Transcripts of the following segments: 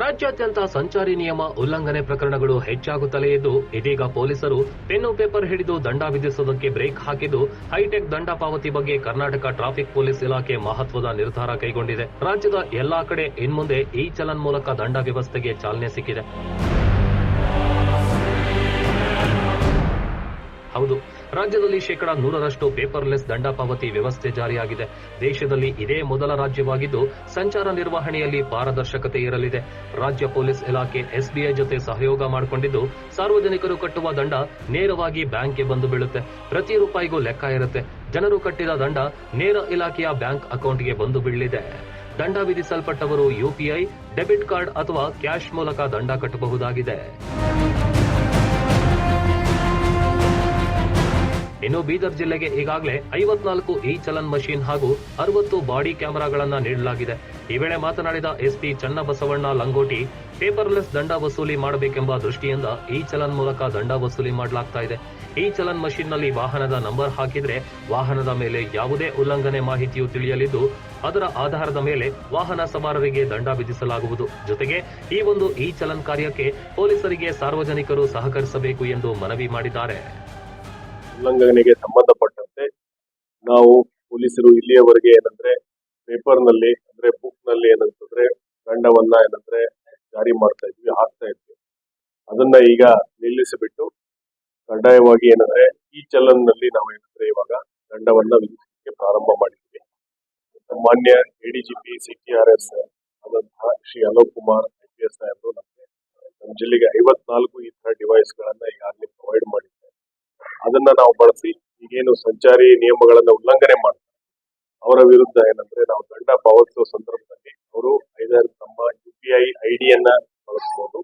ರಾಜ್ಯಾದ್ಯಂತ ಸಂಚಾರಿ ನಿಯಮ ಉಲ್ಲಂಘನೆ ಪ್ರಕರಣಗಳು ಹೆಚ್ಚಾಗುತ್ತಲೇ ಇದ್ದು, ಇದೀಗ ಪೊಲೀಸರು ಪೆನ್ನು ಪೇಪರ್ ಹಿಡಿದು ದಂಡ ವಿಧಿಸುವುದಕ್ಕೆ ಬ್ರೇಕ್ ಹಾಕಿದ್ದು, ಹೈಟೆಕ್ ದಂಡ ಪಾವತಿ ಬಗ್ಗೆ ಕರ್ನಾಟಕ ಟ್ರಾಫಿಕ್ ಪೊಲೀಸ್ ಇಲಾಖೆ ಮಹತ್ವದ ನಿರ್ಧಾರ ಕೈಗೊಂಡಿದೆ. ರಾಜ್ಯದ ಎಲ್ಲಾ ಕಡೆ ಇನ್ಮುಂದೆ ಈ ಚಲನ್ ಮೂಲಕ ದಂಡ ವ್ಯವಸ್ಥೆಗೆ ಚಾಲನೆ ಸಿಕ್ಕಿದೆ. ಹೌದು. ರಾಜ್ಯದಲ್ಲಿ ಶೇಕಡಾ ನೂರರಷ್ಟು ಪೇಪರ್ಲೆಸ್ ದಂಡ ಪಾವತಿ ವ್ಯವಸ್ಥೆ ಜಾರಿಯಾಗಿದೆ. ದೇಶದಲ್ಲಿ ಇದೇ ಮೊದಲ ರಾಜ್ಯವಾಗಿದ್ದು, ಸಂಚಾರ ನಿರ್ವಹಣೆಯಲ್ಲಿ ಪಾರದರ್ಶಕತೆ ಇರಲಿದೆ. ರಾಜ್ಯ ಪೊಲೀಸ್ ಇಲಾಖೆ ಎಸ್ಬಿಐ ಜೊತೆ ಸಹಯೋಗ ಮಾಡಿಕೊಂಡಿದ್ದು, ಸಾರ್ವಜನಿಕರು ಕಟ್ಟುವ ದಂಡ ನೇರವಾಗಿ ಬ್ಯಾಂಕ್ಗೆ ಬಂದು ಬೀಳುತ್ತೆ. ಪ್ರತಿ ರೂಪಾಯಿಗೂ ಲೆಕ್ಕ ಇರುತ್ತೆ. ಜನರು ಕಟ್ಟಿದ ದಂಡ ನೇರ ಇಲಾಖೆಯ ಬ್ಯಾಂಕ್ ಅಕೌಂಟ್ಗೆ ಬಂದು ಬೀಳಲಿದೆ. ದಂಡ ವಿಧಿಸಲ್ಪಟ್ಟವರು ಯುಪಿಐ ಡೆಬಿಟ್ ಕಾರ್ಡ್ ಅಥವಾ ಕ್ಯಾಶ್ ಮೂಲಕ ದಂಡ ಕಟ್ಟಬಹುದಾಗಿದೆ. ಇನ್ನು ಬೀದರ್ ಜಿಲ್ಲೆಗೆ ಈಗಾಗಲೇ ಐವತ್ನಾಲ್ಕು ಇ ಚಲನ್ ಮಷೀನ್ ಹಾಗೂ ಅರವತ್ತು ಬಾಡಿ ಕ್ಯಾಮೆರಾಗಳನ್ನು ನೀಡಲಾಗಿದೆ. ಈ ವೇಳೆ ಮಾತನಾಡಿದ ಎಸ್ಪಿ ಚನ್ನಬಸವಣ್ಣ ಲಂಗೋಟಿ, ಪೇಪರ್ಲೆಸ್ ದಂಡ ವಸೂಲಿ ಮಾಡಬೇಕೆಂಬ ದೃಷ್ಟಿಯಿಂದ ಇ ಚಲನ್ ಮೂಲಕ ದಂಡ ವಸೂಲಿ ಮಾಡಲಾಗ್ತಾ ಇದೆ. ಈ ಚಲನ್ ಮಷೀನ್ನಲ್ಲಿ ವಾಹನದ ನಂಬರ್ ಹಾಕಿದ್ರೆ ವಾಹನದ ಮೇಲೆ ಯಾವುದೇ ಉಲ್ಲಂಘನೆ ಮಾಹಿತಿಯು ತಿಳಿಯಲಿದ್ದು, ಅದರ ಆಧಾರದ ಮೇಲೆ ವಾಹನ ಸವಾರರಿಗೆ ದಂಡ ವಿಧಿಸಲಾಗುವುದು. ಜೊತೆಗೆ ಈ ಒಂದು ಇ ಚಲನ್ ಕಾರ್ಯಕ್ಕೆ ಪೊಲೀಸರಿಗೆ ಸಾರ್ವಜನಿಕರು ಸಹಕರಿಸಬೇಕು ಎಂದು ಮನವಿ ಮಾಡಿದ್ದಾರೆ. ಉಲ್ಲಂಘನೆಗೆ ಸಂಬಂಧಪಟ್ಟಂತೆ ನಾವು ಪೊಲೀಸರು ಇಲ್ಲಿಯವರೆಗೆ ಏನಂದ್ರೆ ಪೇಪರ್ನಲ್ಲಿ, ಅಂದ್ರೆ ಬುಕ್ನಲ್ಲಿ ಏನಂತಂದ್ರೆ ದಂಡವನ್ನ ಏನಂದ್ರೆ ಜಾರಿ ಮಾಡ್ತಾ ಇದ್ವಿ, ಹಾಕ್ತಾ ಇದ್ವಿ. ಅದನ್ನ ಈಗ ನಿಲ್ಲಿಸಿಬಿಟ್ಟು ಕಡ್ಡಾಯವಾಗಿ ಏನಂದ್ರೆ ಈ ಚಲನ್ನಲ್ಲಿ ನಾವು ಏನಂದ್ರೆ ಇವಾಗ ದಂಡವನ್ನ ವಿಧಿಸಲಿಕ್ಕೆ ಪ್ರಾರಂಭ ಮಾಡಿದ್ವಿ. ಮಾನ್ಯ ಎಡಿಜಿಪಿ ಸಿಟಿಆರ್ಎಸ್ ಆದಂತಹ Shri Alok Kumar, I P S ಸಾಹೇಬರು ನಮಗೆ ನಮ್ಮ ಜಿಲ್ಲೆಗೆ ಐವತ್ನಾಲ್ಕು ಈ ತರ ಡಿವೈಸ್ ಗಳನ್ನ ಈಗಾಗಲೇ ಪ್ರೊವೈಡ್ ಮಾಡಿದ್ದಾರೆ. ಅದನ್ನ ನಾವು ಬಳಸಿ ಈಗೇನು ಸಂಚಾರಿ ನಿಯಮಗಳನ್ನ ಉಲ್ಲಂಘನೆ ಮಾಡ್ತಾರೆ. ಅವರ ವಿರುದ್ಧ ಏನಂದ್ರೆ ನಾವು ದಂಡ ಪಾವತಿಸುವ ಸಂದರ್ಭದಲ್ಲಿ ಅವರು ಐದಾರು ತಮ್ಮ ಯು ಪಿ ಐ ಐಡಿಯನ್ನ ಬಳಸಬಹುದು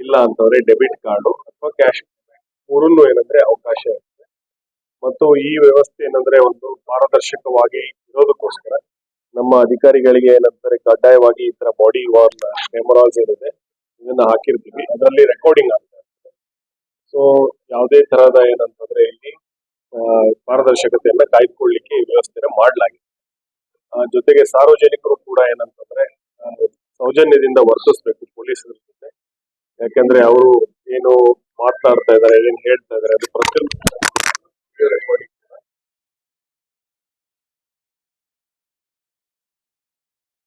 ಇಲ್ಲ ಅಂತಂದ್ರೆ ಡೆಬಿಟ್ ಕಾರ್ಡು ಅಥವಾ ಕ್ಯಾಶ್ ಮೂರನ್ನು ಏನಂದ್ರೆ ಅವಕಾಶ ಇರುತ್ತೆ. ಮತ್ತು ಈ ವ್ಯವಸ್ಥೆ ಏನಂದ್ರೆ ಒಂದು ಪಾರದರ್ಶಕವಾಗಿ ಇರೋದಕ್ಕೋಸ್ಕರ ನಮ್ಮ ಅಧಿಕಾರಿಗಳಿಗೆ ಏನಂತಾರೆ ಕಡ್ಡಾಯವಾಗಿ ಈ ತರ ಬಾಡಿ ವಾರ್ನ್ ಕ್ಯಾಮರಾಸ್ ಏನಿದೆ, ಇದನ್ನ ಹಾಕಿರ್ತೀವಿ. ಅದರಲ್ಲಿ ರೆಕಾರ್ಡಿಂಗ್ ಆಗ್ತಾ ಇರುತ್ತೆ ಸೊ ಯಾವುದೇ ತರಹದ ಏನಂತಂದ್ರೆ ಇಲ್ಲಿ ಪಾರದರ್ಶಕತೆಯನ್ನ ಕಾಯ್ದುಕೊಳ್ಳಿಕ್ಕೆ ವ್ಯವಸ್ಥೆನ ಮಾಡಲಾಗಿದೆ. ಜೊತೆಗೆ ಸಾರ್ವಜನಿಕರು ಕೂಡ ಏನಂತಂದ್ರೆ ಸೌಜನ್ಯದಿಂದ ವರ್ತಿಸ್ಬೇಕು ಪೊಲೀಸರ ಜೊತೆ. ಯಾಕಂದ್ರೆ ಅವರು ಏನು ಮಾತಾಡ್ತಾ ಇದ್ದಾರೆ, ಏನ್ ಹೇಳ್ತಾ ಇದಾರೆ ಅದು ಪ್ರತಿಯೊಂದು